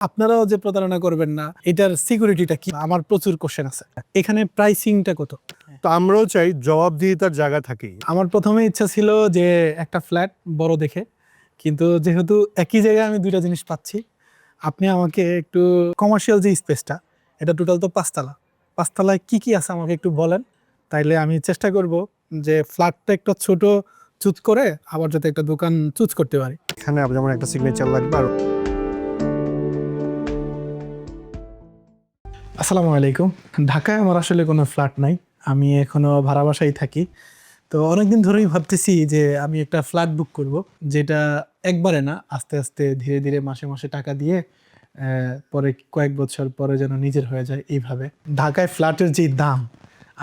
আপনারাও যে প্রতারণা করবেন না এটার সিকিউরিটিটা কি? আমার প্রচুর কোশ্চেন আছে। এখানে প্রাইসিংটা কত? তো আমরাও চাই জবাবদিহিতার জায়গা থাকেই। আমার প্রথমে ইচ্ছা ছিল যে একটা ফ্ল্যাট বড় দেখে কিন্তু যেহেতু একই জায়গায় আমি দুইটা জিনিস পাচ্ছি আপনি আমাকে একটু কমার্শিয়াল যে স্পেসটা এটা টোটাল তো পাঁচতলা। পাঁচতলায় কি কি আছে আমাকে একটু বলেন তাইলে আমি চেষ্টা করব যে ফ্ল্যাটটা একটা ছোট চুজ করে আবার যাতে একটা দোকান চুজ করতে পারি। এখানে যেমন একটা সিগনেচার লাগবে আর। আসসালামু আলাইকুম। ঢাকায় আমার আসলে কোনো ফ্ল্যাট নাই। আমি এখনও ভাড়া বাসায় থাকি। তো অনেকদিন ধরেই ভাবতেছি যে আমি একটা ফ্ল্যাট বুক করব, যেটা একবারে না, আস্তে আস্তে ধীরে ধীরে মাসে মাসে টাকা দিয়ে পরে কয়েক বছর পরে যেন নিজের হয়ে যায় এইভাবে। ঢাকায় ফ্ল্যাটের যে দাম,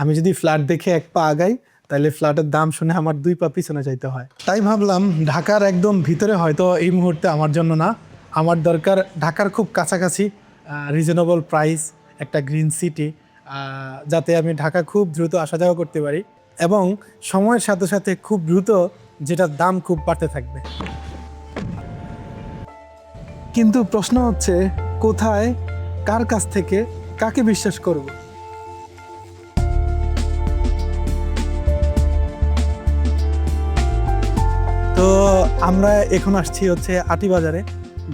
আমি যদি ফ্ল্যাট দেখে এক পা আগাই, তাহলে ফ্ল্যাটের দাম শুনে আমার দুই পা পিছনে যাইতে হয়। তাই ভাবলাম ঢাকার একদম ভিতরে হয়তো এই মুহূর্তে আমার জন্য না। আমার দরকার ঢাকার খুব কাছাকাছি রিজনেবল প্রাইস একটা গ্রিন সিটি যাতে আমি ঢাকা খুব দ্রুত আসা যাওয়া করতে পারি এবং সময়ের সাথে সাথে খুব দ্রুত যেটার দাম খুব বাড়তে থাকবে। কিন্তু প্রশ্ন হচ্ছে, কোথায়, কার কাছ থেকে, কাকে বিশ্বাস করব? তো আমরা এখন আসছি হচ্ছে আটিবাজারে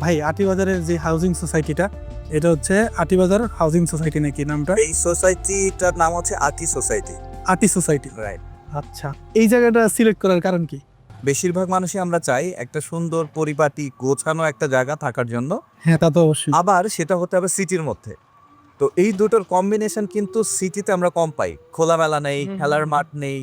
ভাই আটিবাজারের যে হাউজিং সোসাইটিটা এটা হচ্ছে আটিবাজার হাউজিং সোসাইটি নাকি নামটা? এই সোসাইটিটার নাম হচ্ছে আতি সোসাইটি। আটি সোসাইটি। রাইট আচ্ছা এই জায়গাটা সিলেক্ট করার কারণ কি? বেশিরভাগ মানুষই আমরা চাই একটা সুন্দর পরিপাটি গোছানো একটা জায়গা থাকার জন্য। হ্যাঁ তা তো অবশ্যই। আবার সেটা হতে হবে সিটির মধ্যে। তো এই দুটোর কম্বিনেশন কিন্তু সিটিতে আমরা কম পাই। খোলামেলা নেই খেলার মাঠ নেই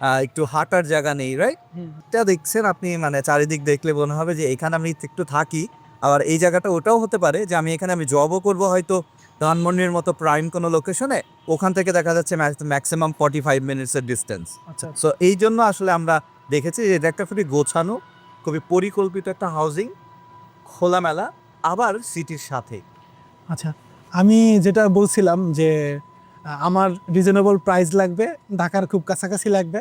আহ, একটু হাঁটার জায়গা নেই রাইট এটা দেখছেন আপনি মানে চারিদিক দেখলে মনে হবে যে এখানে আমি একটু থাকি। আবার এই জায়গাটা ওটাও হতে পারে যে আমি এখানে আমি জবও করব হয়তো ধানমন্ডির মতো প্রাইম কোনো লোকেশনে ওখান থেকে দেখা যাচ্ছে ম্যাক্সিমাম ফর্টি ফাইভ মিনিটসের ডিস্টেন্স আচ্ছা সো এই জন্য আসলে আমরা দেখেছি যে এটা একটা খুবই গোছানো খুবই পরিকল্পিত একটা হাউজিং খোলামেলা আবার সিটির সাথে। আচ্ছা আমি যেটা বলছিলাম যে আমার রিজনেবল প্রাইস লাগবে ঢাকার খুব কাছাকাছি লাগবে।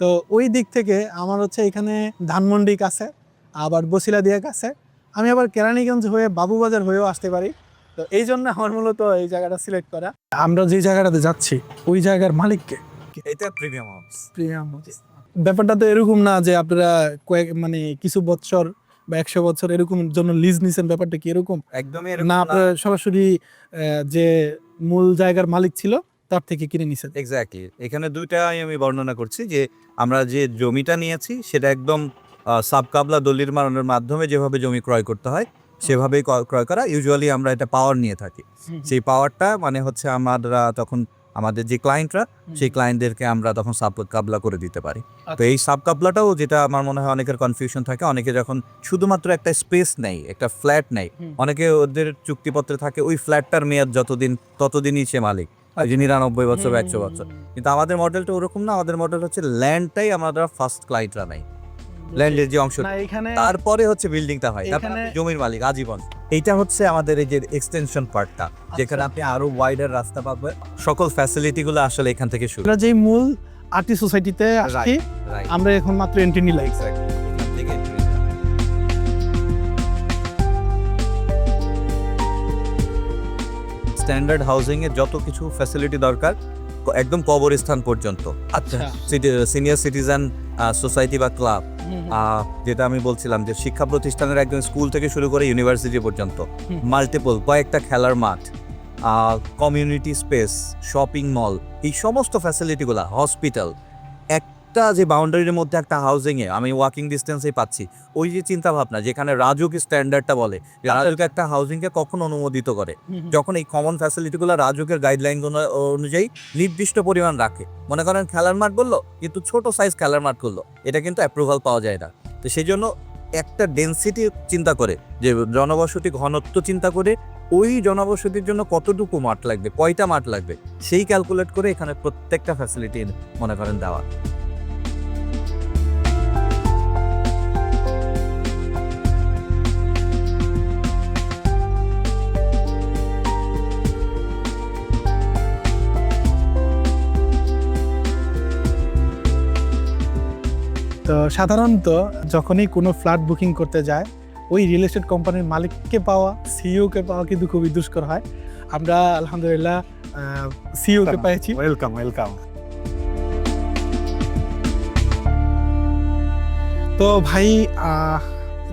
তো ওই দিক থেকে আমার হচ্ছে এখানে ধানমন্ডি কাছে আবার বসিলা দিয়া কাছে আমি আবার কেরানীগঞ্জ হয়ে বাবুবাজার হয়েও আসতে পারি। তো এই জন্য আমার মূলত এই জায়গাটা সিলেক্ট করা। আমরা যে জায়গাটাতে যাচ্ছি ওই জায়গার মালিককে। এটা প্রিমিয়াম হাউস প্রিয়াম ব্যাপারটা তো এরকম না যে আপনারা কয়েক মানে কিছু বছর বা একশো বছর এরকম জন্য লিজ নিছেন ব্যাপারটা কি এরকম? একদমই না আপনারা সরাসরি যে মূল জায়গার মালিক ছিল তার থেকে কিনে নিছেন। এক্স্যাক্টলি এখানে দুইটাই আমি বর্ণনা করছি যে আমরা যে জমিটা নিয়েছি সেটা একদম সাবকাবলা দলিল মারানোর মাধ্যমে যেভাবে জমি ক্রয় করতে হয় সেভাবেই ক্রয় করা। ইউজুয়ালি আমরা এটা পাওয়ার নিয়ে থাকি। সেই পাওয়ারটা মানে হচ্ছে আমরা তখন আমাদের যে ক্লায়েন্টরা সেই ক্লায়েন্টদেরকে আমরা তখন সাব কাবলা করে দিতে পারি। তো এই সাব কাবলাটাও যেটা আমার মনে হয় অনেকের কনফিউশন থাকে অনেকে যখন শুধুমাত্র একটা স্পেস নেই একটা ফ্ল্যাট নেই অনেকে ওদের চুক্তিপত্রে থাকে ওই ফ্ল্যাটটার মেয়াদ যতদিন ততদিনই সে মালিক। ওই যে নিরানব্বই বছর বা একশো বছর। কিন্তু আমাদের মডেলটা ওরকম না আমাদের মডেল হচ্ছে ল্যান্ডটাই আমরা ফার্স্ট ক্লায়েন্টরা নাই ল্যান্ডের যে অংশ তারপরে হচ্ছে বিল্ডিংটা হয় তারপর জমির মালিক আজীবন। এইটা হচ্ছে আমাদের এই যে এক্সটেনশন পার্টটা যেখানে আপনি আরও ওয়াইডার রাস্তা পাবেন। সকল ফ্যাসিলিটি গুলো আসলে এখান থেকে শুরু। আমরা যেই মূল আর্টি সোসাইটিতে আসছি আমরা এখন মাত্র এন্ট্রি নিলাম। স্ট্যান্ডার্ড হাউজিং এর যত কিছু ফ্যাসিলিটি দরকার একদম কবরস্থান পর্যন্ত। আচ্ছা। সিনিয়র সিটিজেন সোসাইটি বা ক্লাব যেটা আমি বলছিলাম যে শিক্ষা প্রতিষ্ঠানের একজন স্কুল থেকে শুরু করে ইউনিভার্সিটি পর্যন্ত মাল্টিপল কয়েকটা খেলার মাঠ কমিউনিটি স্পেস শপিং মল এই সমস্ত ফ্যাসিলিটিগুলো হসপিটাল একটা যে বাউন্ডারির মধ্যে একটা হাউজিংয়ে আমি ওয়াকিং ডিস্টেন্সেই পাচ্ছি ওই যে চিন্তা ভাবনা যেখানে রাজুক স্ট্যান্ডার্ডটা বলে যে রাজুক একটা হাউজিংকে কখন অনুমোদিত করে? যখন এই কমন ফ্যাসিলিটিগুলো রাজুকের গাইডলাইনগুলো অনুযায়ী নির্দিষ্ট পরিমাণ রাখে। মনে করেন খেলার মাঠ বলল কিন্তু ছোট সাইজ খেলার মাঠ করল এটা কিন্তু অ্যাপ্রুভাল পাওয়া যায় না। তো সেই জন্য একটা ডেন্সিটি চিন্তা করে যে জনবসতি ঘনত্ব চিন্তা করে ওই জনবসতির জন্য কতটুকু মাঠ লাগবে কয়টা মাঠ লাগবে সেই ক্যালকুলেট করে এখানে প্রত্যেকটা ফ্যাসিলিটি মনে করেন দেওয়া। তো সাধারণত যখনই কোনো ফ্ল্যাট বুকিং করতে যায় ওই রিয়েল এস্টেট কোম্পানির মালিককে পাওয়া সিইওকে পাওয়া কিন্তু খুবই দুষ্কর হয়। আমরা আলহামদুলিল্লাহ সিইওকে পেয়েছি ওয়েলকাম ওয়েলকাম তো ভাই আহ,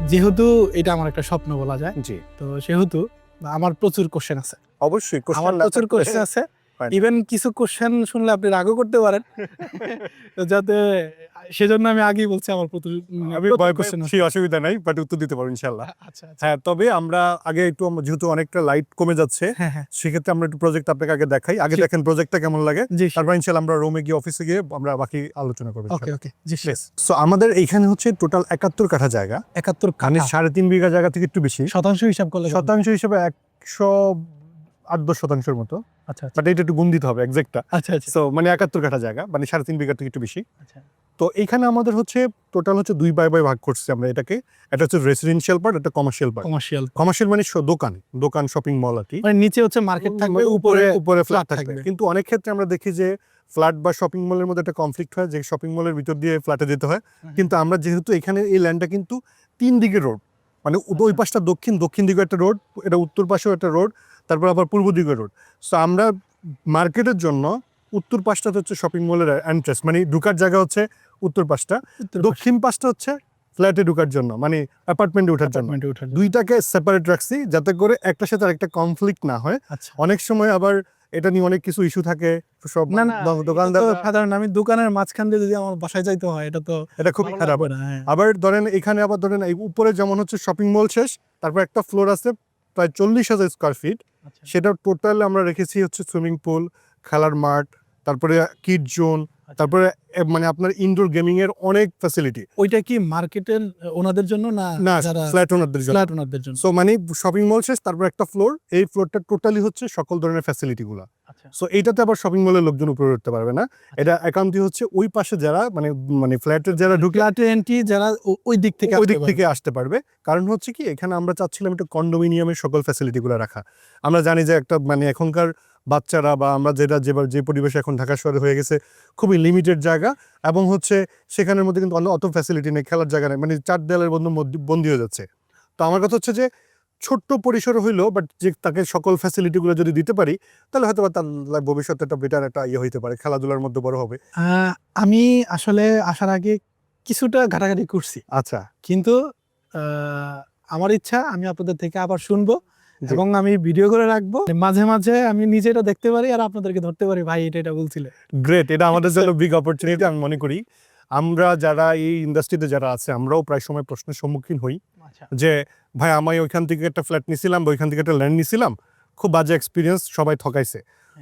যেহেতু এটা আমার একটা স্বপ্ন বলা যায় জি। তো সেহেতু আমার প্রচুর কোশ্চেন আছে। অবশ্যই আমার প্রচুর কোশ্চেন আছে. ইভেন কিছু কোশ্চেন শুনলে আপনি রাগও করতে পারেন। যাতে সেজন্য আমি আগেই বলছি আমার আমি ভয় কোশ্চেন সেই অসুবিধা নাই বাট উত্তর দিতে পারব ইনশাল্লাহ আচ্ছা আচ্ছা। হ্যাঁ তবে আমরা আগে একটু যেহেতু অনেকটা লাইট কমে যাচ্ছে হ্যাঁ হ্যাঁ। সেক্ষেত্রে আমরা একটু প্রজেক্ট আপনাকে আগে দেখাই। আগে দেখেন প্রজেক্টটা কেমন লাগে। তারপর ইনশাল্লাহ আমরা রুমে গিয়ে অফিসে গিয়ে আমরা বাকি আলোচনা করব ওকে ওকে জি সো আমাদের এইখানে হচ্ছে টোটাল একাত্তর কাঠা জায়গা। একাত্তর কাঠা। সাড়ে তিন বিঘা জায়গা থেকে একটু বেশি। শতাংশ হিসাব করলে শতাংশ হিসেবে একশো আট দশ শতাংশের মতো। আচ্ছা আচ্ছা। বাট এটা একটু গুণ দিতে হবে এক্সাক্টটা আচ্ছা আচ্ছা। সো মানে একাত্তর কাঠা জায়গা মানে সাড়ে তিন বিঘা থেকে একটু বেশি। আচ্ছা। তো এখানে আমাদের হচ্ছে টোটাল হচ্ছে দুই বাই বাই ভাগ করছি আমরা এটাকে। এটা হচ্ছে রেসিডেন্সিয়াল পার্ট একটা কমার্শিয়াল পার্ট কমার্শিয়াল কমার্শিয়াল মানে দোকান দোকান শপিং মল আর কি। মানে নিচে হচ্ছে মার্কেট থাকবে উপরে উপরে ফ্ল্যাট থাকবে। থাকবে। কিন্তু অনেক ক্ষেত্রে আমরা দেখি যে ফ্ল্যাট বা শপিং মলের মধ্যে একটা কনফ্লিক্ট হয় যে শপিং মলের ভিতর দিয়ে ফ্ল্যাটে যেতে হয়। কিন্তু আমরা যেহেতু এখানে এই ল্যান্ডটা কিন্তু তিন দিকে রোড মানে ওই পাশটা দক্ষিণ দক্ষিণ দিকে একটা রোড এটা উত্তর পাশেও একটা রোড তারপর আবার পূর্ব দিকে রোড। সো আমরা মার্কেটের জন্য উত্তর পাশটা হচ্ছে শপিং মলের এন্ট্রেস মানে ঢুকার জায়গা হচ্ছে উত্তর পাশটা। দক্ষিণ পাশটা হচ্ছে ফ্ল্যাটে ঢুকার জন্য মানে অ্যাপার্টমেন্টে ওঠার জন্য। দুইটাকে সেপারেট রাখছি যাতে করে একটার সাথে আরেকটা কনফ্লিক্ট না হয়। আচ্ছা। অনেক সময় আবার এটা নিয়ে অনেক কিছু ইস্যু থাকে সব না না দোকানদার সাধারণ আমি দোকানের মাঝখান দিয়ে যদি আমার বাসায় যাইতে হয় এটা তো এটা খুব খারাপ হ্যাঁ। আবার ধরেন এখানে আবার ধরেন এই উপরে যেমন হচ্ছে শপিং মল শেষ তারপর একটা ফ্লোর আছে প্রায় চল্লিশ হাজার স্কোয়ার ফিট। সেটা টোটাল আমরা রেখেছি হচ্ছে সুইমিং পুল খেলার মাঠ তারপরে কিড জোন। তারপরে মানে আপনার ইনডোর গেমিং এর অনেক ফ্যাসিলিটি ওইটা কি মার্কেটের ওনাদের জন্য না না ফ্ল্যাট ওনারদের জন্য? ফ্ল্যাট ওনাদের জন্য? সো মানে শপিং মল শেষ তারপর একটা ফ্লোর এই ফ্লোরটা টোটালি হচ্ছে সকল ধরনের ফ্যাসিলিটিগুলো আচ্ছা। সো এইটাতে আবার শপিং মলের লোকজন উপরে উঠতে পারবে না। এটা একান্তই হচ্ছে ওই পাশে যারা মানে মানে ফ্ল্যাটের যারা ঢুকে ফ্ল্যাটে এন্ট্রি যারা ওই দিক থেকে ওই দিক থেকে আসতে পারবে। কারণ হচ্ছে কি এখানে আমরা চাচ্ছিলাম একটু কন্ডোমিনিয়ামের সকল ফ্যাসিলিটি ফ্যাসিলিটিগুলো রাখা। আমরা জানি যে একটা মানে এখনকার বাচ্চারা বা আমরা যেটা যে যে পরিবেশ এখন ঢাকা শহরে হয়ে গেছে খুবই লিমিটেড জায়গা এবং হচ্ছে সেখানের মধ্যে কিন্তু অন্য অত ফ্যাসিলিটি নেই খেলার জায়গা নেই মানে চার দেয়ালের বন্ধ বন্দি হয়ে যাচ্ছে। তো আমার কথা হচ্ছে যে ছোট্ট পরিসর হইল বাট যে তাকে সকল ফ্যাসিলিটিগুলো যদি দিতে পারি তাহলে হয়তো বা তার ভবিষ্যতে একটা বেটার একটা ইয়ে হইতে পারে খেলাধুলার মধ্যে বড় হবে। আমি আসলে আসার আগে কিছুটা ঘাটাঘাটি করছি। আচ্ছা। কিন্তু আমার ইচ্ছা আমি আপনাদের থেকে আবার শুনব। এবং আমি ভিডিও করে রাখব। মাঝে মাঝে আমি নিজে এটা দেখতে পারি আর আপনাদেরকে ধরতে পারি ভাই এটা এটা বলছিলে। গ্রেট এটা আমাদের জন্য বিগ অপরচুনিটি আমি মনে করি। আমরা যারা এই ইন্ডাস্ট্রিতে যারা আছে আমরাও প্রায় সময় প্রশ্নের সম্মুখীন হই আচ্ছা। যে ভাই আমি ওইখান থেকে একটা ফ্ল্যাট নিছিলাম বা ওইখান থেকে একটা ল্যান্ড নিছিলাম খুব বাজে এক্সপিরিয়েন্স সবাই ঠকাইছে।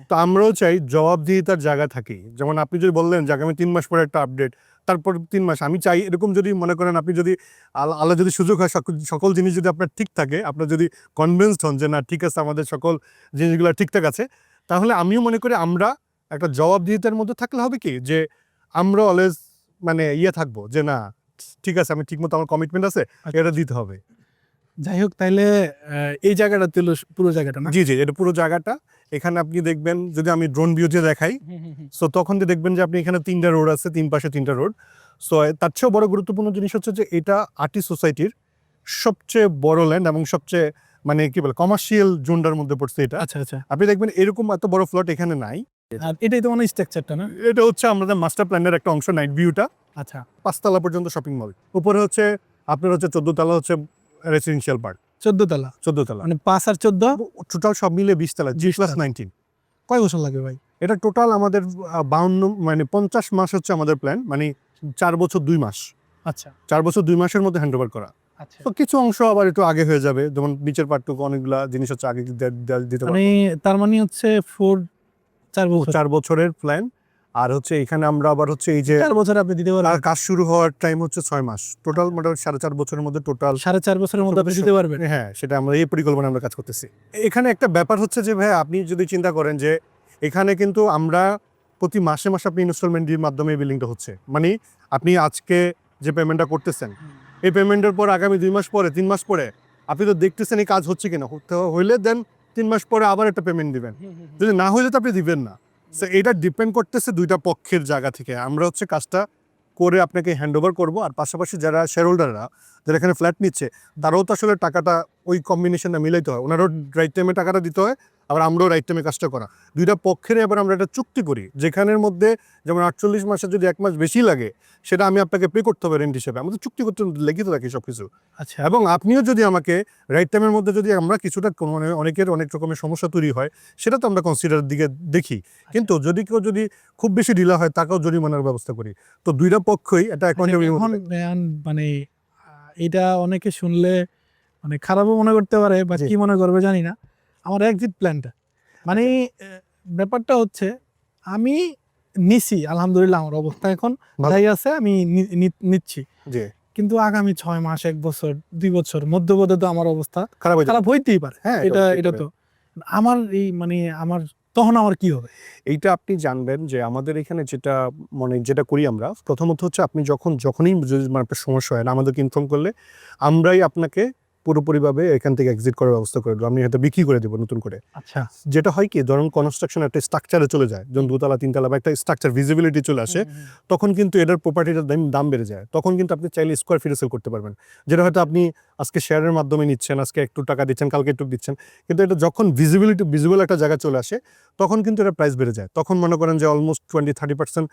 তো আমরাও চাই জবাবদিহিতার জায়গা থাকি। যেমন আপনি যদি বললেন যে আগামী তিন মাস পরে একটা আপডেট তারপর তিন মাস। আমি চাই এরকম যদি মনে করেন আপনি যদি আল- আল্লাহ যদি সুযোগ হয় সকল- জিনিস যদি আপনার ঠিক থাকে আপনার যদি কনভিন্সড হন যে না ঠিক আছে আমাদের সকল জিনিসগুলো ঠিকঠাক আছে তাহলে আমিও মনে করি আমরা একটা জবাবদিহিতার মধ্যে থাকলে হবে কি? যে আমরা অলওয়েজ মানে ইয়ে থাকব যে না ঠিক আছে আমি ঠিকমতো আমার কমিটমেন্ট আছে এটা দিতে হবে। যাই হোক তাইলে আহ, এই জায়গাটা তুলো পুরো জায়গাটা না? জি জি এটা পুরো জায়গাটা। এখানে আপনি দেখবেন যদি আমি ড্রোন ভিউতে দেখাই সো তখন দিয়ে দেখবেন যে আপনি এখানে তিনটা রোড আছে তিন পাশে তিনটা রোড সো তার চেয়েও বড় গুরুত্বপূর্ণ জিনিস হচ্ছে যে এটা আর্টিস্ট সোসাইটির সবচেয়ে বড় ল্যান্ড এবং সবচেয়ে মানে কি বলে কমার্শিয়াল জোনটার মধ্যে পড়ছে এটা। আচ্ছা আচ্ছা। আপনি দেখবেন এরকম এত বড় ফ্লট এখানে নাই। আর এটাই তো মানে স্ট্রাকচারটা না? এটা হচ্ছে আমাদের মাস্টার প্ল্যানের একটা অংশ নাইট ভিউটা আচ্ছা। পাঁচতলা পর্যন্ত শপিং মল উপরে হচ্ছে আপনার হচ্ছে চোদ্দ তলা হচ্ছে রেসিডেন্সিয়াল পার্ক চোদ্দ তলা চোদ্দ তলা মানে পাঁচ আর চোদ্দ? টোটাল সব মিলে বিশ তলা জি 20 প্লাস। নাইনটিন কয় বছর লাগে ভাই? এটা টোটাল আমাদের বাউন্ন মানে পঞ্চাশ মাস হচ্ছে আমাদের প্ল্যান মানে চার বছর দুই মাস। আচ্ছা। চার বছর দুই মাসের মধ্যে হ্যান্ড ওভার করা। আচ্ছা। তো কিছু অংশ আবার একটু আগে হয়ে যাবে যেমন নিচের পার্টটুকু অনেকগুলা জিনিস হচ্ছে আগে দিতে মানে তার মানে হচ্ছে ফোর চার বছর। চার বছরের প্ল্যান আর হচ্ছে এখানে আমরা আবার হচ্ছে এই যে চার বছর আপনি দিতে আর পারবেন কাজ শুরু হওয়ার টাইম হচ্ছে ছয় মাস। টোটাল মোটামুটি সাড়ে চার বছরের মধ্যে টোটাল সাড়ে চার বছরের মধ্যে আপনি দিতে পারবেন। হ্যাঁ সেটা আমরা এই পরিকল্পনা আমরা কাজ করতেছি। এখানে একটা ব্যাপার হচ্ছে যে ভাই আপনি যদি চিন্তা করেন যে এখানে কিন্তু আমরা প্রতি মাসে মাসে আপনি ইনস্টলমেন্টের মাধ্যমে বিলিংটা হচ্ছে। মানে আপনি আজকে যে পেমেন্টটা করতেছেন এই পেমেন্টের পর আগামী দুই মাস পরে তিন মাস পরে আপনি তো দেখতেছেন এই কাজ হচ্ছে কিনা। হইলে দেন তিন মাস পরে আবার একটা পেমেন্ট দিবেন। যদি না হইলে তো আপনি দিবেন না। সো এটা ডিপেন্ড করতেছে দুইটা পক্ষের জায়গা থেকে। আমরা হচ্ছে কাজটা করে আপনাকে হ্যান্ড ওভার করব, আর পাশাপাশি যারা শেয়ার হোল্ডাররা যারা এখানে ফ্ল্যাট নিচ্ছে, তারাও তো আসলে টাকাটা ওই কম্বিনেশনটা মিলাইতে হয়। ওনারও রাইট টাইমে টাকাটা দিতে হয় আবার আমরাও রাইট টাইমে কাজটা করা। দুইটা পক্ষের এবার আমরা একটা চুক্তি করি। যেখানের মধ্যে যেমন আটচল্লিশ মাসে যদি এক মাস বেশি লাগে সেটা আমি আপনাকে পে করতে হবে রেন্ট হিসেবে। আমাদের চুক্তি করতে লিখিত রাখি সব কিছু আচ্ছা। এবং আপনিও যদি আমাকে রাইট টাইমের মধ্যে যদি আমরা কিছুটা কোনো মানে অনেকের অনেক রকমের সমস্যা তৈরি হয় সেটা তো আমরা কনসিডার দিকে দেখি। কিন্তু যদি কেউ যদি খুব বেশি ঢিলা হয় তাকেও জরিমানার ব্যবস্থা করি। তো দুইটা পক্ষই এটা এখন মানে এটা অনেকে শুনলে মানে খারাপও মনে করতে পারে বা। কি মনে করবে জানি না। আমার এক্সিট প্ল্যানটা মানে ব্যাপারটা হচ্ছে আমি নিছি আলহামদুলিল্লাহ আমার অবস্থা এখন ভালো। যাই আছে আমি নিচ্ছি। জি। কিন্তু আগামী ছয় মাস এক বছর দুই বছর মধ্যপদে তো আমার অবস্থা খারাপ খারাপ হইতেই পারে। হ্যাঁ এটা এটা তো। আমার এই মানে আমার তখন আমার কি হবে? এইটা আপনি জানবেন যে আমাদের এখানে যেটা মানে যেটা করি আমরা প্রথমত হচ্ছে আপনি যখন যখনই মানে আপনার সমস্যা হয় না আমাদেরকে ইনফর্ম করলে আমরাই আপনাকে পুরোপুরিভাবে এখান থেকে এক্সিট করার ব্যবস্থা করে দেবো আমি হয়তো বিক্রি করে দেবো নতুন করে। আচ্ছা। যেটা হয় কি ধরুন কনস্ট্রাকশন একটা স্ট্রাকচারে চলে যায় যখন দুতলা তিনতলা বা একটা স্ট্রাকচার ভিজিবিলিটি চলে আসে তখন কিন্তু এটার প্রপার্টিটার দাম দাম বেড়ে যায়। তখন কিন্তু আপনি চাইলে স্কোয়ার ফিটে সেল করতে পারবেন। যেটা হয়তো আপনি আজকে শেয়ারের মাধ্যমে নিচ্ছেন আজকে একটু টাকা দিচ্ছেন কালকে একটু দিচ্ছেন কিন্তু এটা যখন ভিজিবিলিটি ভিজিবল একটা জায়গা চলে আসে তখন কিন্তু এটা প্রাইস বেড়ে যায়। তখন মনে করেন যে অলমোস্ট টোয়েন্টি থার্টি পার্সেন্ট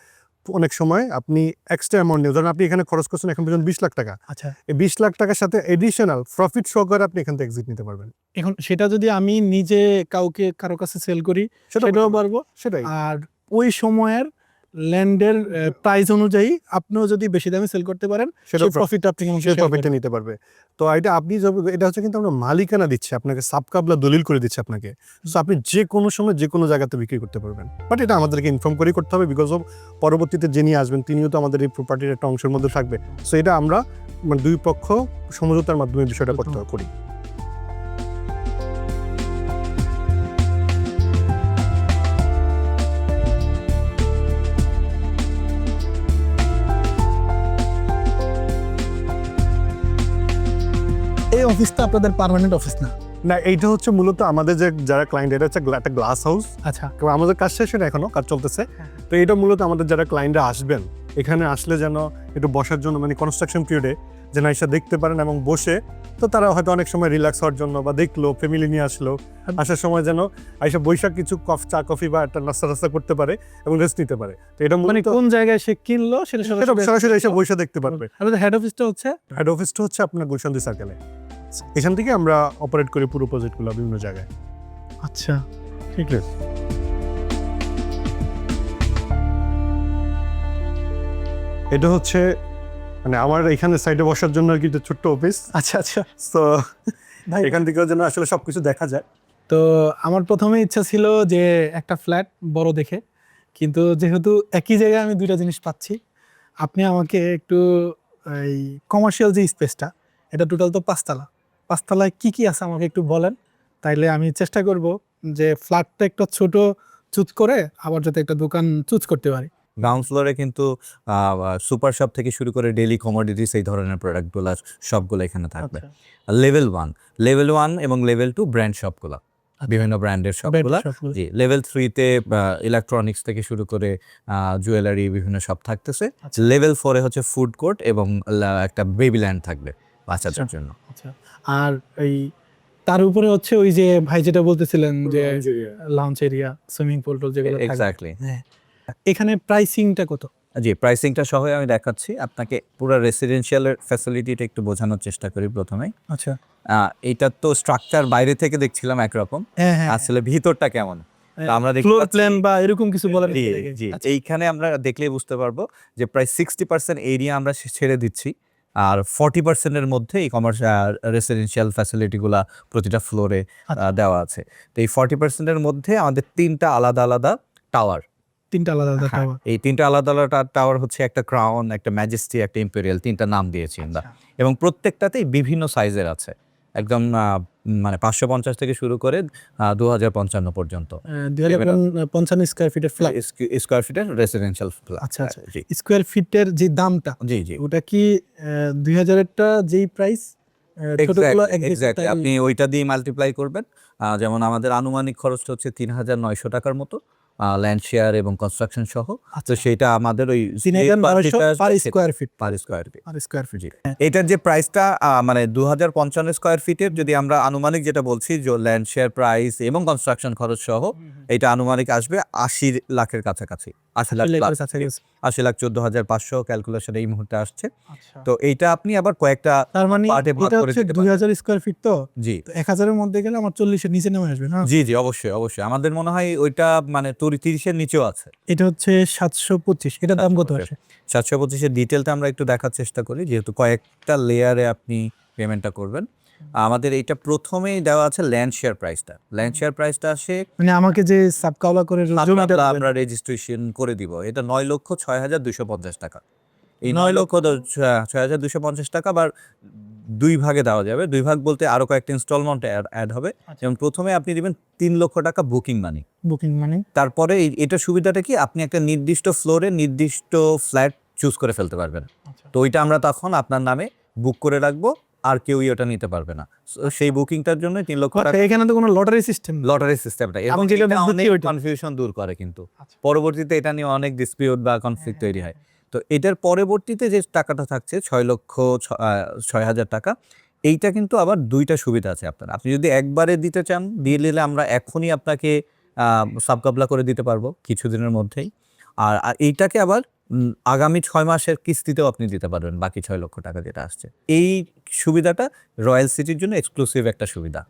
অনেক সময় আপনি এক্সট্রা অ্যামাউন্ট নিয়ে ধরেন আপনি এখানে খরচ করছেন এখন পর্যন্ত বিশ লাখ টাকা। আচ্ছা। এই বিশ লাখ টাকার সাথে এডিশনাল প্রফিট সহকারে আপনি এখান থেকে এক্সিট নিতে পারবেন। এখন সেটা যদি আমি নিজে কাউকে কারও কাছে সেল করি সেটা সেটাও পারব। সেটাই। আর ওই সময়ের ল্যান্ডের প্রাইস অনুযায়ী আপনিও যদি বেশি দামে সেল করতে পারেন সেটা সেই প্রফিট আপনি আমাকে সে share প্রফিটটা নিতে পারবে। তো এটা আপনি এটা হচ্ছে কিন্তু আমরা মালিকানা দিচ্ছি আপনাকে সাবকাবলা দলিল করে দিচ্ছি আপনাকে। সো আপনি যে কোনো সময় যে কোনো জায়গাতে বিক্রি করতে পারবেন। বাট এটা আমাদেরকে ইনফর্ম করে করতে হবে বিকজ অফ পরবর্তীতে যিনি আসবেন তিনিও তো আমাদের এই প্রপার্টির একটা অংশের মধ্যে থাকবে। সো এটা আমরা মানে দুই পক্ষ সমঝোতার মাধ্যমে বিষয়টা করতে করি। এই অফিসটা আপনাদের পার্মানেন্ট অফিস না? না এইটা হচ্ছে মূলত আমাদের যে যারা ক্লায়েন্ট এটা হচ্ছে একটা গ্লাস হাউস আচ্ছা। আমাদের কাজ শেষ হয়নি এখনও কাজ চলতেছে। হ্যাঁ। তো এটা মূলত আমাদের যারা ক্লায়েন্টরা আসবেন এখানে আসলে যেন একটু বসার জন্য মানে কনস্ট্রাকশন পিরিয়ডে যেন এসে দেখতে পারেন এবং বসে তো তারা হয়তো অনেক সময় রিল্যাক্স হওয়ার জন্য বা দেখল ফ্যামিলি নিয়ে আসলো আসার সময় যেন আইসা বৈশাখ কিছু কফ চা কফি বা একটা নাস্তা টাস্তা করতে পারে এবং রেস্ট নিতে পারে। তো এটা মানে কোন জায়গায় সে কিনলো সেটা সরাসরি এসে বৈশা দেখতে পারবে। আমাদের হেড অফিসটা হচ্ছে? হেড অফিসটা হচ্ছে আপনার গুলশান্তি সার্কেলে এখান থেকে আমরা অপারেট করি পুরো প্রজেক্টগুলো বিভিন্ন জায়গায়। আচ্ছা। ঠিক আছে এটা হচ্ছে মানে আমার এখানে সাইডে বসার জন্য আর কি একটা ছোট্ট অফিস আচ্ছা আচ্ছা। তো ভাই এখান থেকেও যেন আসলে সবকিছু দেখা যায়। তো আমার প্রথমে ইচ্ছা ছিল যে একটা ফ্ল্যাট বড় দেখে কিন্তু যেহেতু একই জায়গায় আমি দুইটা জিনিস পাচ্ছি আপনি আমাকে একটু এই কমার্শিয়াল যে স্পেসটা এটা টোটাল তো পাঁচতলা। পাঁচতলায় কি কি আছে আমাকে একটু বলেন? তাইলে আমি চেষ্টা করব যে ফ্ল্যাটটা একটু ছোট চুজ করে আবার যাতে একটা দোকান চুজ করতে পারি। গ্রাউন্ড ফ্লোরে কিন্তু সুপার শপ থেকে শুরু করে ডেলি কমোডিটিস এই ধরনের প্রোডাক্টগুলো সবগুলো এখানে থাকবে। লেভেল ওয়ান লেভেল ওয়ান এবং লেভেল টু ব্র্যান্ড শপগুলো বিভিন্ন ব্র্যান্ডের শপগুলো। জি লেভেল থ্রিতে ইলেকট্রনিক্স থেকে শুরু করে জুয়েলারি বিভিন্ন শপ থাকতেছে। আচ্ছা। লেভেল ফোরে হচ্ছে ফুড কোর্ট এবং একটা বেবি ল্যান্ড থাকবে বাচ্চাদের আচ্ছা। জন্য। আচ্ছা। আর এই তার উপরে হচ্ছে ওই যে ভাই যেটা বলতেছিলেন যে লঞ্চ এরিয়া সুইমিং পুল টুল যেগুলো। এক্স্যাক্টলি হ্যাঁ। এখানে প্রাইসিংটা কত? জি প্রাইসিংটা সহ আমি দেখাচ্ছি। আপনাকে পুরো রেসিডেন্সিয়ালের ফ্যাসিলিটিটা একটু বোঝানোর চেষ্টা করি প্রথমে আচ্ছা। এইটা তো স্ট্রাকচার বাইরে থেকে দেখছিলাম একরকম। হ্যাঁ হ্যাঁ। আসলে ভিতরটা কেমন? আমরা ফ্লোর প্ল্যান বা এরকম কিছু বলার জি জি। এইখানে আমরা দেখলেই বুঝতে পারব যে প্রায় সিক্সটি পার্সেন্ট এরিয়া আমরা ছেড়ে দিচ্ছি। আর ফর্টি পার্সেন্টের মধ্যে এই কমার্স রেসিডেন্সিয়াল ফ্যাসিলিটিগুলো প্রতিটা ফ্লোরে আচ্ছা। দেওয়া আছে। তো এই ফর্টি পার্সেন্টের মধ্যে আমাদের তিনটা আলাদা আলাদা টাওয়ার তিনটা আলাদা আলাদা হ্যাঁ, টাওয়ার এই তিনটা আলাদা আলাদা টাওয়ার হচ্ছে একটা ক্রাউন একটা ম্যাজেস্টি একটা ইম্পেরিয়াল তিনটা নাম দিয়েছি আমরা। এবং প্রত্যেকটাতেই বিভিন্ন সাইজের আছে। একদম মানে পাঁচশো পঞ্চাশ থেকে শুরু করে দু হাজার পঞ্চান্ন পর্যন্ত। পঞ্চান্ন স্কোয়ার ফিটের ফ্ল্যাট স্কোয়ার ফিটের রেসিডেন্সিয়াল আচ্ছা, আচ্ছা। স্কোয়ার ফিটের যে দামটা জি জি। ওটা কি দুই হাজারেরটা যেই প্রাইস. আপনি ওইটা দিয়ে মাল্টিপ্লাই করবেন। যেমন আমাদের আনুমানিক খরচটা হচ্ছে তিন হাজার নয়শো টাকার মতো। ল্যান্ড শেয়ার এবং কনস্ট্রাকশন সহ। তো আচ্ছা। সেটা আমাদের ওই per square feet per square feet per square feet এটার যে প্রাইসটা মানে দু হাজার পঞ্চান্ন স্কোয়ার ফিটের যদি আমরা আনুমানিক যেটা বলছি যে ল্যান্ড শেয়ার প্রাইস এবং কনস্ট্রাকশন খরচ সহ এটা আনুমানিক আসবে আশি লাখের কাছাকাছি। আশি লাখ আশি লাখ চোদ্দ হাজার পাঁচশো ক্যালকুলেশন এই মুহূর্তে আসছে। তো এইটা আপনি আবার কয়েকটা তার মানে এটা হচ্ছে দুই হাজার স্কোয়ার ফিট তো? জি। তো এক হাজারের মধ্যে গেলে আমার চল্লিশের নিচে নেমে আসবে না? জি জি অবশ্যই অবশ্যই। আমাদের মনে হয় ওইটা মানে তোর তিরিশের নিচেও আছে। এটা হচ্ছে সাতশো পঁচিশ। এটা দাম কত আসে? সাতশো পঁচিশের ডিটেলটা আমরা একটু দেখার চেষ্টা করি যেহেতু কয়েকটা লেয়ারে আপনি পেমেন্টটা করবেন। আমাদের এইটা প্রথমেই দেওয়া আছে ল্যান্ড শেয়ার প্রাইসটা ল্যান্ড শেয়ার প্রাইসটা আসে মানে আমাকে যে সাবকাওলা করে আমরা রেজিস্ট্রেশন করে দিব। এটা নয় লক্ষ ছয় হাজার দুশো পঞ্চাশ টাকা। এই নয় লক্ষ ছয় হাজার দুশো পঞ্চাশ টাকা আবার দুই ভাগে দেওয়া যাবে। দুই ভাগ বলতে আরও কয়েকটা ইনস্টলমেন্ট অ্যাড হবে। আচ্ছা। যেমন প্রথমে আপনি দিবেন তিন লক্ষ টাকা বুকিং মানি বুকিং মানি তারপরে এটা সুবিধাটা কি? আপনি একটা নির্দিষ্ট ফ্লোরে নির্দিষ্ট ফ্ল্যাট চুজ করে ফেলতে পারবেন। তো ওইটা আমরা তখন আপনার নামে বুক করে রাখব। আর কেউই ওটা নিতে পারবে না। সেই বুকিংটার জন্য তিন লক্ষ টাকা এখানে তো কোনো লটারি সিস্টেম লটারি সিস্টেমটা এবং। কনফিউশন দূর করে কিন্তু। আচ্ছা। পরবর্তীতে এটা নিয়ে অনেক ডিসপিউট বা কনফ্লিক্ট তৈরি হয়। তো এটার পরবর্তীতে যে টাকাটা থাকছে ছয় লক্ষ ছয় হাজার টাকা এইটা কিন্তু আবার দুইটা সুবিধা আছে আপনার। আপনি যদি একবারে দিতে চান দিয়ে নিলে আমরা এখনই আপনাকে সাবকাবলা করে দিতে পারব কিছুদিনের মধ্যেই। আর এইটাকে আবার আগামী ছয় মাসের কিস্তিতেও আপনি দিতে পারবেন বাকি ছয় লক্ষ টাকা যেটা আসছে। এই সুবিধাটা রয়্যাল সিটির জন্য এক্সক্লুসিভ একটা সুবিধা।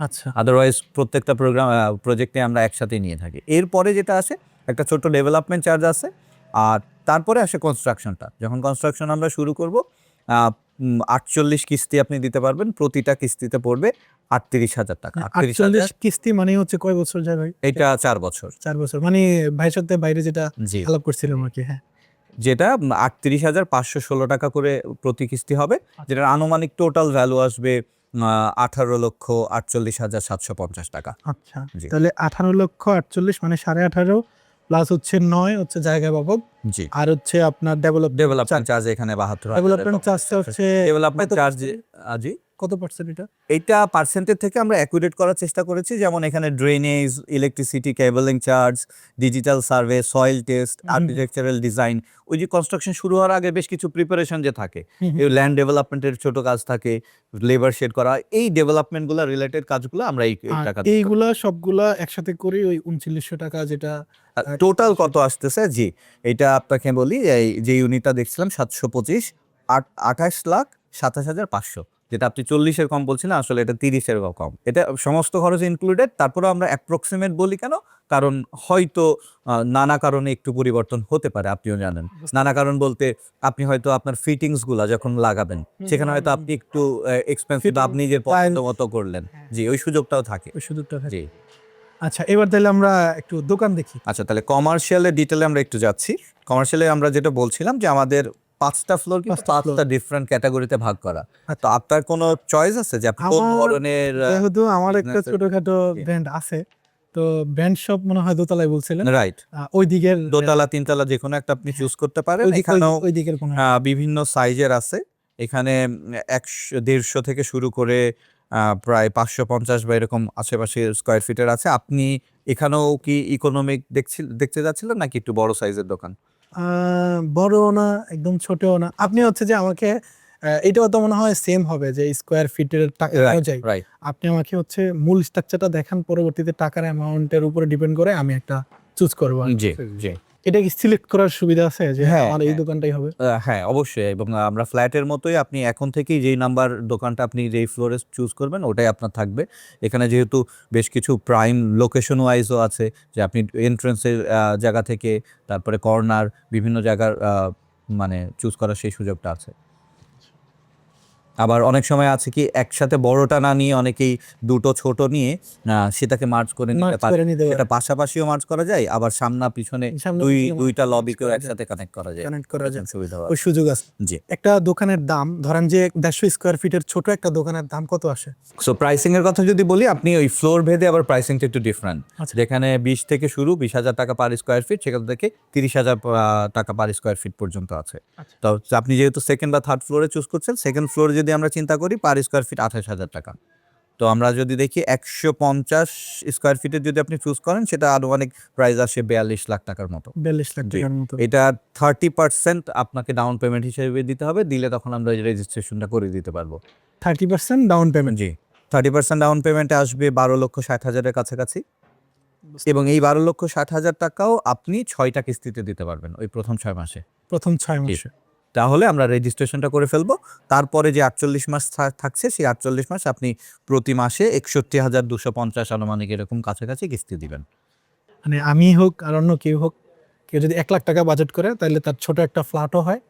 আচ্ছা। আদারওয়াইজ প্রত্যেকটা প্রোগ্রাম প্রজেক্টে আমরা একসাথে নিয়ে থাকি। এরপরে যেটা আছে একটা ছোট ডেভেলপমেন্ট চার্জ আছে আর তারপরে আসে কনস্ট্রাকশনটা যখন কনস্ট্রাকশন আমরা শুরু করব আটচল্লিশ কিস্তি আপনি দিতে পারবেন প্রতিটা কিস্তিতে পড়বে আটত্রিশ হাজার টাকা। আটচল্লিশ কিস্তি মানে হচ্ছে কয় বছর যায় ভাই? এটা চার বছর। চার বছর মানে ভাইয়ের সাথে বাইরে যেটা জি। হেল্প করছিলাম আর কি হ্যাঁ। যেটা আটত্রিশ হাজার পাঁচশো ষোলো টাকা করে প্রতি কিস্তি হবে যেটার আনুমানিক টোটাল ভ্যালু আসবে আঠারো লক্ষ আটচল্লিশ হাজার সাতশো পঞ্চাশ টাকা। আচ্ছা তাহলে আঠারো লক্ষ আটচল্লিশ মানে সাড়ে আঠারো প্লাস হচ্ছে নয় হচ্ছে জায়গা বাবদ। জি। আর হচ্ছে আপনার ডেভেলপ ডেভেলপমেন্ট চার্জ এখানে বাহাত্তর ডেভেলপমেন্ট চার্জ হচ্ছে ডেভেলপমেন্ট চার্জ percent? কত পার্সেন্ট এটা? এইটা পার্সেন্টের থেকে আমরা অ্যাকুরেট করার চেষ্টা করেছি। যেমন এখানে drainage electricity cabling charge digital survey soil test architectural design ওই যে কনস্ট্রাকশন শুরু হওয়ার আগে বেশ কিছু প্রিপারেশন যে থাকে। ল্যান্ড ডেভেলপমেন্টের ছোট কাজ থাকে লেবার শেড করা। এই ডেভেলপমেন্টগুলো রিলেটেড কাজগুলো আমরা এই টাকা এইগুলা সবগুলা একসাথে করে ওই উনচল্লিশশো টাকা যেটা টোটাল কত আসতেছে? জি এটা আপনাকে বলি যে ইউনিটটা দেখছিলাম সাতশো পঁচিশ আট আঠাশ লাখ সাতাশ হাজার পাঁচশো। যেটা আপনি চল্লিশের কম বলছিলেন আসলে এটা তিরিশের কম। এটা সমস্ত খরচ ইনক্লুডেড তারপরে আমরা অ্যাপ্রক্সিমেট বলি কেন? কারণ হয়তো নানা কারণে একটু পরিবর্তন হতে পারে আপনিও জানেন। নানা কারণ বলতে আপনি হয়তো আপনার ফিটিংসগুলা যখন লাগাবেন সেখানে হয়তো আপনি একটু এক্সপেন্সিভ আপনি যে পছন্দ মতো করলেন। জি ওই সুযোগটাও থাকে। ওই সুযোগটা থাকে। জি। আচ্ছা এবার তাহলে আমরা একটু দোকান দেখি। আচ্ছা তাহলে কমার্শিয়ালের ডিটেলে আমরা একটু যাচ্ছি। কমার্শিয়ালে আমরা যেটা বলছিলাম যে আমাদের পাঁচটা ফ্লোর কিন্তু পাঁচটা ডিফারেন্ট ক্যাটাগরিতে ভাগ করা। আচ্ছা। তো আপনার কোনো চয়েস আছে যে আপনি কোন ধরনের যেহেতু আমার একটা ছোটখাটো ব্র্যান্ড আছে তো ব্র্যান্ড শপ মনে হয় দোতলায় বলছিলেন। রাইট ওই দিকের দোতলা তিনতলা যে কোনো একটা আপনি চুজ করতে পারেন। এখানেও ওই দিকের কোনো বিভিন্ন সাইজের আছে। এখানে একশো দেড়শো থেকে শুরু করে প্রায় পাঁচশো পঞ্চাশ বা এরকম আশেপাশে স্কোয়ার ফিটের আছে। আপনি এখানেও কি ইকোনমিক দেখছি দেখতে যাচ্ছিলেন নাকি একটু বড় সাইজের দোকান? বড়ও না একদম ছোটও না। আপনি হচ্ছে যে আমাকে এটাও তো মনে হয় সেম হবে যে স্কোয়ার ফিটের টাকা অনুযায়ী আপনি আমাকে হচ্ছে মূল স্ট্রাকচারটা দেখান পরবর্তীতে টাকার অ্যামাউন্টের উপরে ডিপেন্ড করে আমি একটা চুজ করব জি জি। এটা কি সিলেক্ট করার সুবিধা আছে যে হ্যাঁ, আমার এই হ্যাঁ। দোকানটাই হবে? হ্যাঁ অবশ্যই। এবং আমরা ফ্ল্যাটের মতোই আপনি এখন থেকেই যেই নাম্বার দোকানটা আপনি যেই ফ্লোরে চুজ করবেন ওটাই আপনার থাকবে। এখানে যেহেতু বেশ কিছু প্রাইম লোকেশন ওয়াইজও আছে যে আপনি এন্ট্রেন্সের জায়গা থেকে তারপরে কর্নার বিভিন্ন জায়গার মানে চুজ করার সেই সুযোগটা আছে। আবার অনেক সময় আছে কি একসাথে বড়টা না নিয়ে অনেকেই দুটো ছোট নিয়ে সেটাকে মার্চ করে নিতে পারে। এটা পাশাপাশিও মার্চ করা যায় আবার সামনা পিছনে দুই দুইটা লবিকেও একসাথে কানেক্ট করা যায়। কানেক্ট করা যায়। সুবিধা ওই সুযোগ আছে। জি। একটা দোকানের দাম ধরেন যে দেড়শো স্কোয়ার ফিটের ছোট একটা দোকানের দাম কত আসে? সো প্রাইসিং এর কথা যদি বলি আপনি ওই ফ্লোর ভেদে আবার প্রাইসিংটা একটু ডিফারেন্ট আচ্ছা। যেখানে বিশ থেকে শুরু বিশ হাজার টাকা পার স্কোয়ার ফিট সেখান থেকে তিরিশ হাজার টাকা পার স্কোয়ার ফিট পর্যন্ত আছে। আচ্ছা। তো আপনি যেহেতু সেকেন্ড বা থার্ড ফ্লোরে চুজ করছেন সেকেন্ড ফ্লোরে যদি আমরা চিন্তা করি পার স্কোয়ার ফিট আঠাশ হাজার টাকা। তো আমরা যদি দেখি একশো পঞ্চাশ স্কোয়ার ফিটের যদি আপনি চুজ করেন সেটা আনুমানিক প্রাইস আসে বিয়াল্লিশ লাখ টাকার মতো। বিয়াল্লিশ লাখ। টাকার মতো। এটা থার্টি পার্সেন্ট আপনাকে ডাউন পেমেন্ট হিসেবে দিতে হবে দিলে তখন আমরা রেজিস্ট্রেশনটা করে দিতে পারব। থার্টি পার্সেন্ট ডাউন পেমেন্ট জি। থার্টি পার্সেন্ট ডাউন পেমেন্টে আসবে বারো লক্ষ ষাট হাজারের কাছাকাছি। এবং এই বারো লক্ষ ষাট হাজার টাকাও আপনি ছয়টা কিস্তিতে দিতে পারবেন ওই প্রথম ছয় মাসে। প্রথম ছয় মাসে। তাহলে আমরা রেজিস্ট্রেশনটা করে ফেলব। তারপরে যে আটচল্লিশ মাস থাকছে সেই আটচল্লিশ মাস আপনি প্রতি মাসে একষট্টি হাজার দুশো পঞ্চাশ আনুমানিক এরকম কাছাকাছি কিস্তি দিবেন। মানে আমি হোক আর অন্য কেউ হোক কেউ যদি এক লাখ টাকা বাজেট করে তাহলে তার ছোট একটা ফ্ল্যাটও হয়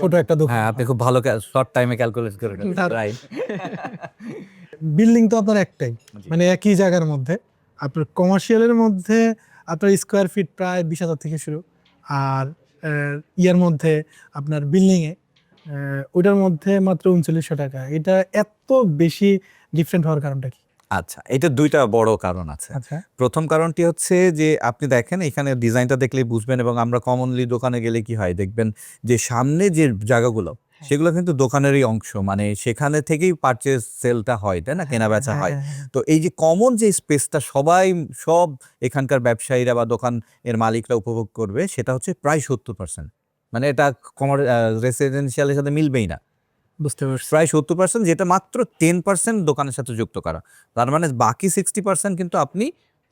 ছোট একটা দোকান হ্যাঁ আপনি খুব ভালো শর্ট টাইমে ক্যালকুলেট করে রাইট বিল্ডিং তো আপনার একটাই মানে একই জায়গার মধ্যে। আপনার কমার্শিয়ালের মধ্যে আপনার স্কোয়ার ফিট প্রায় বিশ হাজার থেকে শুরু আর ইয়ার মধ্যে আপনার বিল্ডিংয়ে ওইটার মধ্যে মাত্র উনচল্লিশশো টাকা। এটা এত বেশি ডিফারেন্ট হওয়ার কারণটা কি? আচ্ছা এটা দুইটা বড় কারণ আছে। আচ্ছা। প্রথম কারণটি হচ্ছে যে আপনি দেখেন এখানে ডিজাইনটা দেখলে বুঝবেন এবং আমরা কমনলি দোকানে গেলে কি হয়? দেখবেন যে সামনে যে জায়গাগুলো সেগুলো কিন্তু দোকানেরই অংশ। মানে সেখানে থেকেই পারচেজ সেলটা হয় তাই না? কেনা বেচা হয় হ্যাঁ, হ্যাঁ, তো এই যে কমন যে স্পেসটা সবাই সব এখানকার ব্যবসায়ীরা বা দোকান এর মালিকরা উপভোগ করবে সেটা হচ্ছে প্রায় সত্তর পার্সেন্ট মানে এটা কমার রেসিডেন্সিয়ালের সাথে মিলবেই না। বুঝতে পারছি। প্রায় সত্তর পার্সেন্ট যেটা মাত্র টেন পার্সেন্ট দোকানের সাথে যুক্ত করা। তার মানে বাকি সিক্সটি পার্সেন্ট কিন্তু আপনি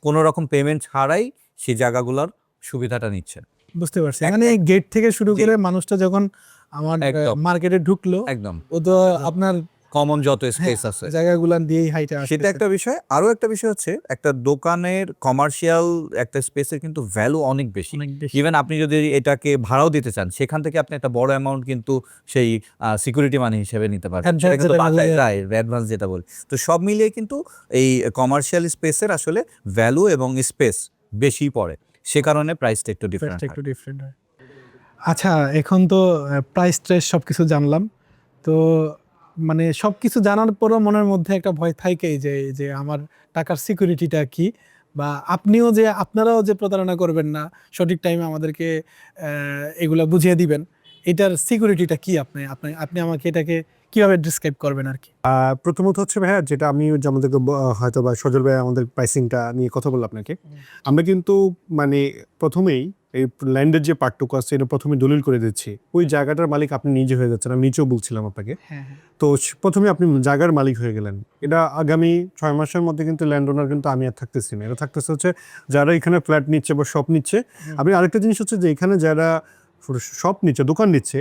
কোনো রকম পেমেন্ট ছাড়াই সেই জায়গাগুলোর সুবিধাটা নিচ্ছেন। বুঝতে পারছি। মানে গেট থেকে শুরু। করে মানুষটা যখন আমার মার্কেটে ঢুকলো। একদম। ও তো আপনার কমন যত স্পেস আছে। জায়গাগুলো দিয়েই হাইটে সেটা একটা বিষয়। আরও একটা বিষয় হচ্ছে একটা দোকানের কমার্শিয়াল একটা স্পেসের কিন্তু ভ্যালু অনেক বেশি। ইভেন আপনি যদি এটাকে ভাড়াও দিতে চান সেখান থেকে আপনি একটা বড় অ্যামাউন্ট কিন্তু সেই সিকিউরিটি মানি হিসেবে নিতে বাসায় অ্যাডভান্স যেটা বলি। তো সব মিলিয়ে কিন্তু এই কমার্শিয়াল স্পেসের আসলে ভ্যালু এবং স্পেস বেশি পড়ে। সে কারণে প্রাইসটা একটু ডিফারেন্ট একটু ডিফারেন্ট হয়। আচ্ছা এখন তো প্রাইস ট্রাইস সব কিছু জানলাম। তো মানে সব কিছু জানার পরও মনের মধ্যে একটা ভয় থাকেই যে যে আমার টাকার সিকিউরিটিটা কি? বা আপনিও যে আপনারাও যে প্রতারণা করবেন না সঠিক টাইমে আমাদেরকে এগুলা বুঝিয়ে দিবেন এটার সিকিউরিটিটা কি আপনি? আপনি আপনি আমাকে এটাকে কীভাবে ডিসক্রাইব করবেন আর কি? প্রথমত হচ্ছে ভাইয়া যেটা আমি আমাদেরকে হয়তো বা সজল ভাই আমাদের প্রাইসিংটা নিয়ে কথা বলল আপনাকে আমরা কিন্তু মানে প্রথমেই এই ল্যান্ডের যে পার্টটুকু আছে এটা প্রথমে দলিল করে দিচ্ছি। ওই জায়গাটার মালিক আপনি নিজে হয়ে যাচ্ছেন আমি নিচেও বলছিলাম আপনাকে। হ্যাঁ তো প্রথমে আপনি জায়গার মালিক হয়ে গেলেন। এটা আগামী ছয় মাসের মধ্যে কিন্তু ল্যান্ড ওনার কিন্তু আমি আর থাকতেছি না। এটা থাকতেছে হচ্ছে যারা এখানে ফ্ল্যাট নিচ্ছে বা শপ নিচ্ছে। আপনি আরেকটা জিনিস হচ্ছে যে এখানে যারা শপ নিচ্ছে দোকান নিচ্ছে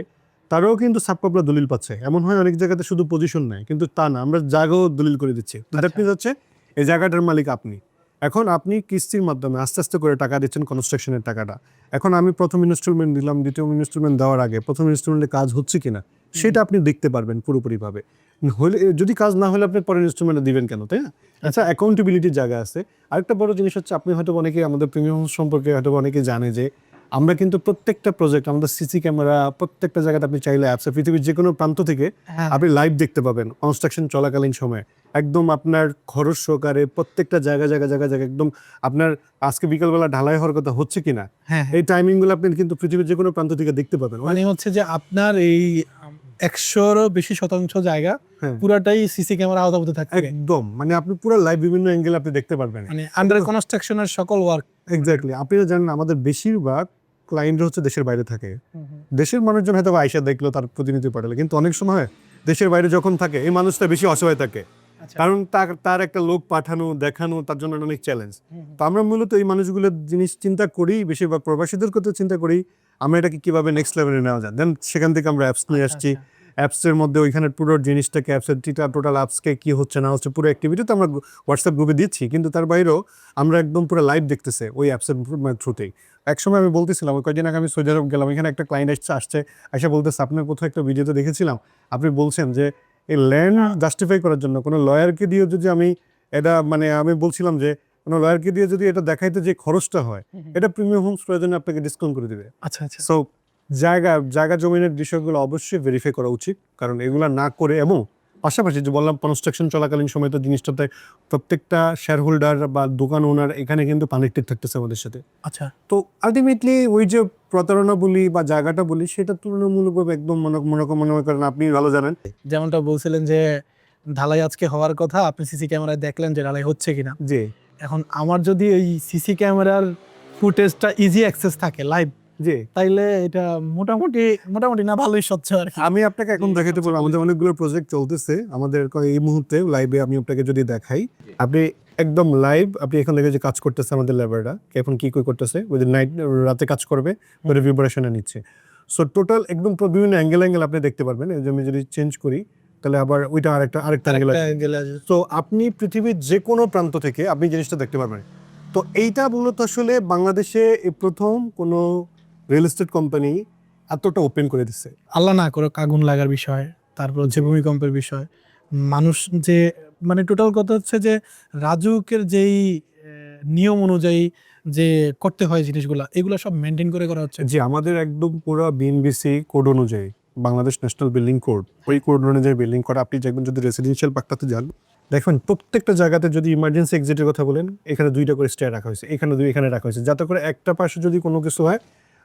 তারাও কিন্তু সাবপাবলা দলিল পাচ্ছে। এমন হয় অনেক জায়গাতে শুধু পজিশন নেয় কিন্তু তা না আমরা জায়গাও দলিল করে দিচ্ছি। দ্যাট আচ্ছা। হচ্ছে এই জায়গাটার মালিক আপনি। এখন আপনি কিস্তির মাধ্যমে আস্তে আস্তে করে টাকা দিচ্ছেন কনস্ট্রাকশনের টাকাটা। এখন আমি প্রথম ইনস্টলমেন্ট দিলাম দ্বিতীয় ইনস্টলমেন্ট দেওয়ার আগে প্রথম ইনস্টলমেন্টে কাজ হচ্ছে কিনা সেটা আপনি দেখতে পারবেন পুরোপুরিভাবে। হলে যদি কাজ না হলে আপনি পরের ইনস্টলমেন্টে দিবেন কেন তাই না? আচ্ছা অ্যাকাউন্টেবিলিটির জায়গা আছে। আরেকটা বড় জিনিস হচ্ছে আপনি হয়তো অনেকে আমাদের প্রিমিয়াম সম্পর্কে হয়তো অনেকে জানে যে আমরা কিন্তু প্রত্যেকটা প্রজেক্ট আমাদের সিসি ক্যামেরা প্রত্যেকটা জায়গাতে আপনি চাইলে অ্যাপসে পৃথিবীর যে কোনো প্রান্ত থেকে হ্যাঁ। আপনি লাইভ দেখতে পাবেন কনস্ট্রাকশন চলাকালীন সময়ে। একদম আপনার খরচ সহকারে প্রত্যেকটা জায়গা জায়গা জায়গা জায়গা একদম আপনার আজকে বিকালবেলা ঢালাই হওয়ার কথা হচ্ছে কিনা? হ্যাঁ এই টাইমিংগুলো আপনি কিন্তু পৃথিবীর যে কোনো প্রান্ত থেকে দেখতে পাবেন। মানে হচ্ছে যে আপনার এই একশোরও বেশি শতাংশ জায়গা হ্যাঁ। পুরাটাই সিসি ক্যামেরা থাকবে। একদম। মানে আপনি পুরো লাইভ বিভিন্ন অ্যাঙ্গেল আপনি দেখতে পারবেন। মানে আন্ডার কনস্ট্রাকশনের সকল ওয়ার্ক এক্স্যাক্টলি আপনি জানেন আমাদের বেশিরভাগ ক্লায়েন্ট হচ্ছে দেশের বাইরে থাকে। দেশের মানুষজন হয়তো বা আইসা দেখল তার প্রতিনিধি পাঠালে। কিন্তু অনেক সময় দেশের বাইরে যখন থাকে এই মানুষটা বেশি অসহায় থাকে। কারণ তার তার একটা লোক পাঠানো দেখানো তার জন্য অনেক চ্যালেঞ্জ তো আমরা মূলত এই মানুষগুলোর জিনিস চিন্তা করি বেশিরভাগ প্রবাসীদের কথা চিন্তা করি। আমরা এটাকে কীভাবে নেক্সট লেভেলে নেওয়া যায়? দেন সেখান থেকে আমরা অ্যাপস নিয়ে আসছি। অ্যাপসের মধ্যে ওইখানে পুরো জিনিসটাকে অ্যাপসের টিটা টোটাল অ্যাপসকে কি হচ্ছে না হচ্ছে পুরো অ্যাক্টিভিটি তো আমরা হোয়াটসঅ্যাপ গ্রুপে দিচ্ছি। কিন্তু তার বাইরেও আমরা একদম পুরো লাইভ দেখতেছে ওই অ্যাপসের থ্রুতেই একসময় আমি বলতেছিলাম ওই কয়েকদিন আগে আমি সৌদি আরব গেলাম এখানে একটা ক্লায়েন্ট আসছে আসছে এসে বলতেছে আপনার কোথাও একটা ভিডিওতে দেখেছিলাম? আপনি বলছেন যে এই ল্যান্ড জাস্টিফাই করার জন্য কোনো লয়ারকে দিয়ে যদি আমি এটা মানে আমি বলছিলাম যে কোনো লয়ারকে দিয়ে যদি এটা দেখাইতে যে খরচটা হয় এটা প্রিমিয়াম হোমস প্রয়োজনে আপনাকে ডিসকাউন্ট করে দিবে। আচ্ছা আচ্ছা। সো জায়গা জায়গা জমিনের বিষয়গুলো অবশ্যই ভেরিফাই করা উচিত কারণ এগুলো না করে এবং পাশাপাশি যে বললাম কনস্ট্রাকশন চলাকালীন সময় তো জিনিসটাতে প্রত্যেকটা শেয়ার হোল্ডার বা দোকান ওনার এখানে কিন্তু কানেক্টেড থাকতেছে আমাদের সাথে। আচ্ছা। তো আলটিমেটলি ওই যে প্রতারণা বলি বা জায়গাটা বলি সেটা তুলনামূলকভাবে একদম মনে মনে মনে করেন আপনি ভালো জানেন। যেমনটা বলছিলেন যে ঢালাই আজকে হওয়ার কথা আপনি সিসি ক্যামেরায় দেখলেন যে ঢালাই হচ্ছে কিনা। জি। এখন আমার যদি এই সিসি ক্যামেরার ফুটেজটা ইজি অ্যাক্সেস থাকে লাইভ জি। তাইলে এটা মোটামুটি মোটামুটি না ভালোই স্বচ্ছ আর কি। আমি আপনাকে এখন দেখাতে পারব আমাদের অনেকগুলো প্রজেক্ট চলতেছে। আমাদের এই মুহূর্তে লাইভে আমি আপনাকে যদি দেখাই আপনি একদম লাইভ আপনি এখান থেকে যে কাজ করতেছে আমাদের লেবাররা এখন কি কি করতেছে ওই নাইট রাতে কাজ করবে ওই ভিব্রেশনে নিচ্ছে। সো টোটাল একদম বিভিন্ন অ্যাঙ্গেল অ্যাঙ্গেল আপনি দেখতে পারবেন। এই যে আমি যদি চেঞ্জ করি তাহলে আবার ওইটা আরেকটা আরেকটা অ্যাঙ্গেল। তো আপনি পৃথিবীর যে কোনো প্রান্ত থেকে আপনি জিনিসটা দেখতে পারবেন। তো এইটা মূলত আসলে বাংলাদেশে প্রথম কোনো রিয়েল এস্টেট কোম্পানি এতটা ওপেন করে দিচ্ছে আল্লাহ না করুক আগুন লাগার বিষয় তারপর হচ্ছে ভূমিকম্পের বিষয়। মানুষ যে মানে টোটাল কথা হচ্ছে যে রাজুকের যেই নিয়ম অনুযায়ী যে করতে হয় জিনিসগুলা এগুলো সব মেনটেন করে করা হচ্ছে। যে আমাদের একদম পুরো বিএনবিসি কোড অনুযায়ী বাংলাদেশ ন্যাশনাল বিল্ডিং কোড ওই কোড অনুযায়ী বিল্ডিং করা। আপনি দেখবেন যদি রেসিডেন্সিয়াল পার্কটাতে যান দেখবেন প্রত্যেকটা জায়গাতে যদি ইমার্জেন্সি এক্সিটের কথা বলেন এখানে দুইটা করে স্টেয়ার রাখা হয়েছে এখানে দুই এখানে রাখা হয়েছে। যাতে করে একটা পাশে যদি কোনো কিছু হয়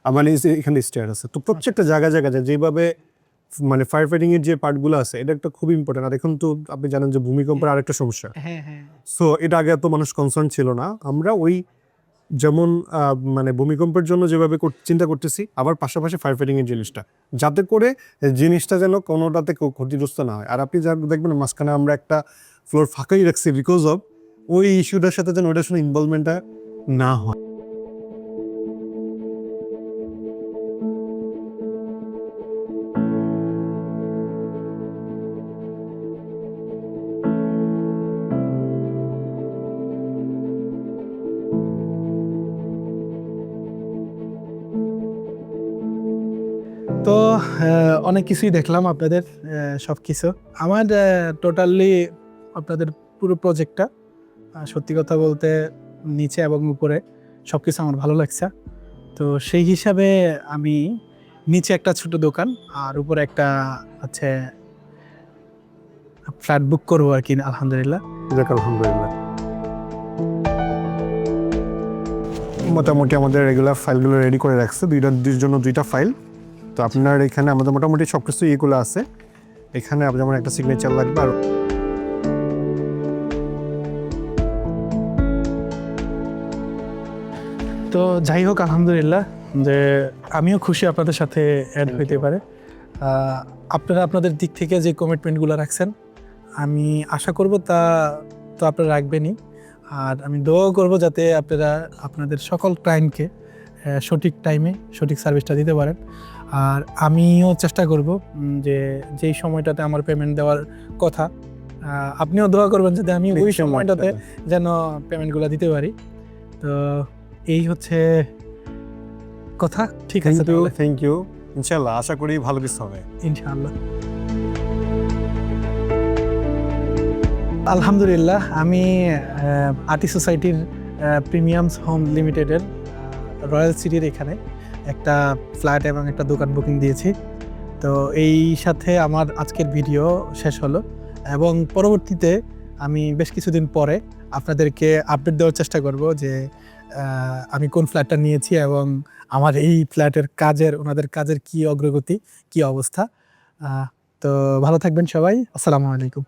মানে এই যে এখানে স্টেয়ার আছে। তো প্রত্যেকটা জায়গা জায়গাতে যেভাবে মানে ফায়ার ফাইটিং এর যে পার্টগুলো আছে এটা একটা খুব ইম্পর্টেন্ট আর এখন তো আপনি জানেন যে ভূমিকম্পের আরেকটা সমস্যা। হ্যাঁ হ্যাঁ। সো এটা আগে এত মানুষ কনসার্ন ছিল না। আমরা ওই যেমন মানে ভূমিকম্পের জন্য যেভাবে চিন্তা করতেছি আবার পাশাপাশি ফায়ার ফাইটিং এর জিনিসটা। যাতে করে জিনিসটা যেন কোনোটাতে ক্ষতিগ্রস্ত না হয়। আর আপনি যা দেখবেন মাঝখানে আমরা একটা ফ্লোর ফাঁকাই রাখছি বিকজ অফ ওই ইস্যুটার সাথে যেন ওটার সঙ্গে ইনভলভমেন্টটা না হয়। অনেক কিছুই দেখলাম আপনাদের সব কিছু আমার টোটালি আপনাদের পুরো প্রজেক্টটা সত্যি কথা বলতে নিচে এবং উপরে সব কিছু আমার ভালো লাগছে। তো সেই হিসাবে আমি নিচে একটা ছোট দোকান, আর উপরে একটা হচ্ছে ফ্ল্যাট বুক করব আর কি, আলহামদুলিল্লাহ। আলহামদুলিল্লাহ। মোটামুটি আমাদের রেগুলার ফাইলগুলো রেডি করে রাখছে, দুইটা জন্য দুইটা ফাইল তো আপনার এখানে আমাদের মোটামুটি সব কিছু ইয়েগুলো আছে। এখানে আপনার যেমন একটা সিগনেচার লাগবে আর। তো যাই হোক আলহামদুলিল্লাহ যে আমিও খুশি আপনাদের সাথে অ্যাড হইতে পারে। আপনারা আপনাদের দিক থেকে যে কমিটমেন্টগুলো রাখছেন আমি আশা করব তা তো আপনারা রাখবেনই। আর আমি দোয়াও করব যাতে আপনারা আপনাদের সকল ক্লায়েন্টকে সঠিক টাইমে সঠিক সার্ভিসটা দিতে পারেন। আর আমিও চেষ্টা করব যে যেই সময়টাতে আমার পেমেন্ট দেওয়ার কথা আপনিও দোয়া করবেন যাতে আমি ওই সময়টাতে যেন পেমেন্টগুলো দিতে পারি। তো এই হচ্ছে কথা ঠিক আছে থ্যাংক ইউ ইনশাল্লাহ আশা করি ভালো কিছু হবে। ইনশাল্লাহ আলহামদুলিল্লাহ আমি আর্টি সোসাইটির প্রিমিয়ামস হোম লিমিটেডের রয়্যাল সিটির এখানে। একটা ফ্ল্যাট এবং একটা দোকান বুকিং দিয়েছি। তো এই সাথে আমার আজকের ভিডিও শেষ হলো এবং পরবর্তীতে আমি বেশ কিছুদিন পরে আপনাদেরকে আপডেট দেওয়ার চেষ্টা করব যে আমি কোন ফ্ল্যাটটা নিয়েছি এবং আমার এই ফ্ল্যাটের কাজের, ওনাদের কাজের কি অগ্রগতি, কি অবস্থা। তো ভালো থাকবেন সবাই। আসসালামু আলাইকুম।